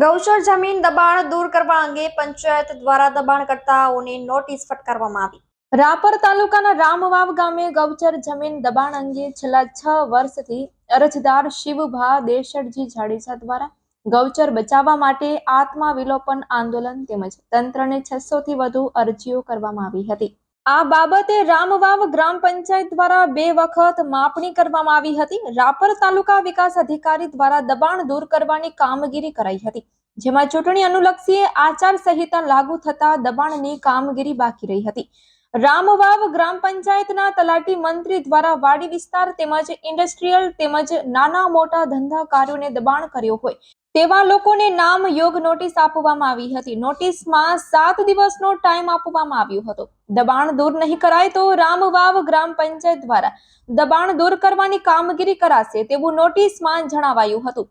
ગૌચર જમીન દબાણ દૂર કરવા અંગે પંચાયત દ્વારા દબાણ કરતાઓને નોટિસ ફટકારવામાં આવી. રાપર તાલુકાના રામવાવ ગામે ગૌચર જમીન દબાણ અંગે છેલ્લા છ વર્ષથી અરજદાર શિવભા દેશરજી જાડેજા દ્વારા ગૌચર બચાવવા માટે આત્મા વિલોપન આંદોલન તેમજ તંત્રને છસો થી વધુ અરજીઓ કરવામાં આવી હતી. આ બાબતે રામવાવ ગ્રામ પંચાયત દ્વારા બે વખત માપણી કરવામાં આવી હતી. રાપર તાલુકા વિકાસ અધિકારી દ્વારા દબાણ દૂર કરવાની કામગીરી કરાઈ હતી. જેમાં ચૂંટણી અનુલક્ષીએ આચાર સંહિતા લાગુ થતા દબાણની કામગીરી બાકી રહી હતી. રામવાવ ગ્રામ પંચાયતના તલાટી મંત્રી દ્વારા વાડી વિસ્તાર તેમજ ઇન્ડસ્ટ્રીયલ તેમજ નાના મોટા ધંધાકારોને દબાણ કર્યો હોય. તેવા લોકોને નામ યોગ નોટિસ આપવામાં આવી હતી. નોટિસમાં સાત દિવસનો ટાઈમ આપવામાં આવ્યો હતો. દબાણ દૂર નહીં કરાય તો રામવાવ ગ્રામ પંચાયત દ્વારા દબાણ દૂર કરવાની કામગીરી કરાશે તેવું નોટિસમાં જણાવાયું હતું.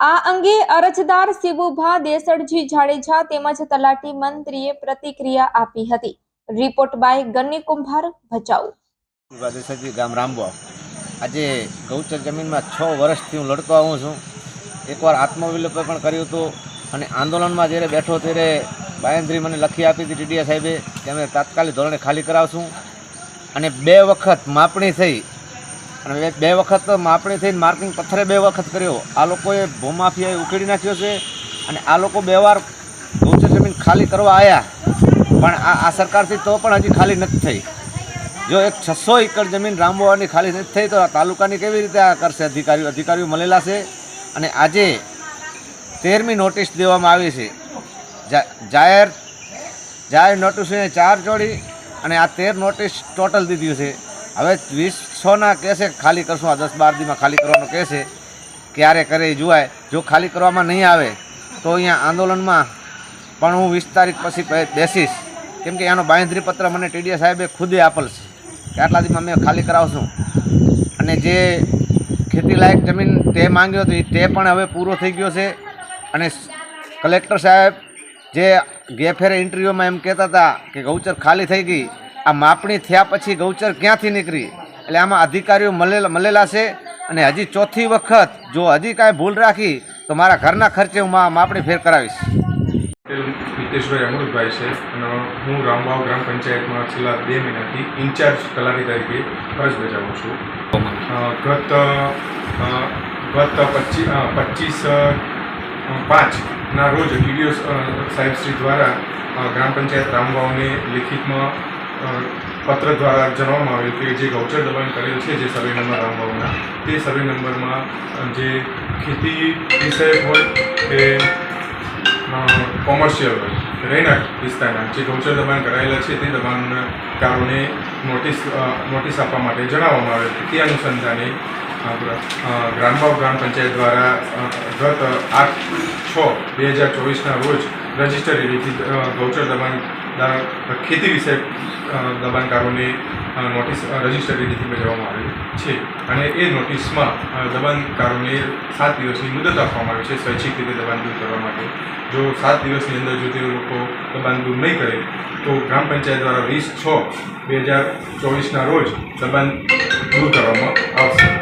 આ અંગે અરજદાર શિવુભા દેસડજી જાડેજા તેમજ તલાટી મંત્રીએ પ્રતિક્રિયા આપી હતી. રિપોર્ટ બાય ગન્ની કુંભાર, ભચાઉ. ગામ રામબો આજે ગૌચર જમીનમાં છ વર્ષથી હું લડતો આવું છું. એકવાર આત્મવિલોપન કર્યું હતું અને આંદોલનમાં જ્યારે બેઠો ત્યારે બાયંદ્રી મને લખી આપી હતી ટીડીયા સાહેબે કે અમે તાત્કાલિક ધોરણે ખાલી કરાવશું. અને બે વખત માપણી થઈ. અને બે- વખત માપણી થઈને માર્કિંગ પથ્થરે બે વખત કર્યો. આ લોકોએ ભૂમાફિયાએ ઉકેડી નાખ્યો છે અને આ લોકો બે વાર ગૌચર જમીન ખાલી કરવા આવ્યા પણ આ આ સરકારથી તો પણ હજી ખાલી નથી થઈ. જો એક છસો એકર જમીન રામબોવાની ખાલી નથી થઈ તો આ તાલુકાની કેવી રીતે આ કરશે? અધિકારીઓ અધિકારીઓ મળેલા છે. અને આજે તેરમી નોટિસ દેવામાં આવી છે. જાહેર જાહેર નોટિસને ચાર જોડી અને આ તેર નોટિસ ટોટલ દીધી છે. હવે વીસ છના કહેશે, ખાલી કરશું, આ દસ બાર દીમાં ખાલી કરવાનું કહેશે. ક્યારે કરે જોવાય. જો ખાલી કરવામાં નહીં આવે, તો અહીંયા આંદોલનમાં પણ હું વીસ તારીખ પછી બેસીશ. કેમ કે એનો બાંધરી પત્ર મને ટીડીએ સાહેબે ખુદે આપેલ છે. કે આટલા દીમાં મેં ખાલી કરાવશું. અને જે ખેતીલાયક જમીન તે માંગ્યો હતો તે પણ હવે પૂરો થઈ ગયો છે. અને કલેક્ટર સાહેબ જે ગેફેરે ઇન્ટરવ્યૂમાં એમ કહેતા હતા કે ગૌચર ખાલી થઈ ગઈ, આ માપણી થયા પછી ગૌચર ક્યાંથી નીકળી? એટલે આમાં અધિકારીઓ મળેલા મળેલા છે અને હજી ચોથી વખત જો હજી કાંઈ ભૂલ રાખી તો મારા ઘરના ખર્ચે હું માપણી ફેર કરાવીશ. હિતેશભાઈ અમૃતભાઈ છે. અને હું રામબાવ ગ્રામ પંચાયતમાં છેલ્લા બે મહિનાથી ઇન્ચાર્જ તલાટી તરીકે ફરજ બજાવું છું. ગત ગત પચીસ પચીસ પાંચના રોજ વીડિયો સાહેબશ્રી દ્વારા ગ્રામ પંચાયત રામબાવને લિખિતમાં પત્ર દ્વારા જણાવવામાં આવ્યું કે જે ગૌચર દબાણ કરેલ છે, જે સર્વે નંબર રામબાવના, તે સર્વે નંબરમાં જે ખેતી વિષય હોય કે કોમર્શિયલ હોય રહેણાંક વિસ્તારના જે ગૌચર દબાણ કરાયેલા છે, તે દબાણકારોને નોટિસ નોટિસ આપવા માટે જણાવવામાં આવે છે. તે અનુસંધાને ગ્રામભાવ ગ્રામ પંચાયત દ્વારા ગત આઠ છ બે હજાર ચોવીસના રોજ રજિસ્ટર રીતથી ગૌચર દબાણ ખેતી વિષય અ, દબાણકારોને નોટિસ રજિસ્ટર રીતથી બજાવવામાં આવી છે. અને એ નોટિસમાં દબાણકારોને સાત દિવસની મુદત આપવામાં આવી છે સ્વૈચ્છિક રીતે દબાણ દૂર કરવા માટે. જો સાત દિવસની અંદર જો તે લોકો દબાણ દૂર નહીં કરે તો ગ્રામ પંચાયત દ્વારા વીસ છ બે હજાર ચોવીસના રોજ દબાણ દૂર કરવામાં આવશે.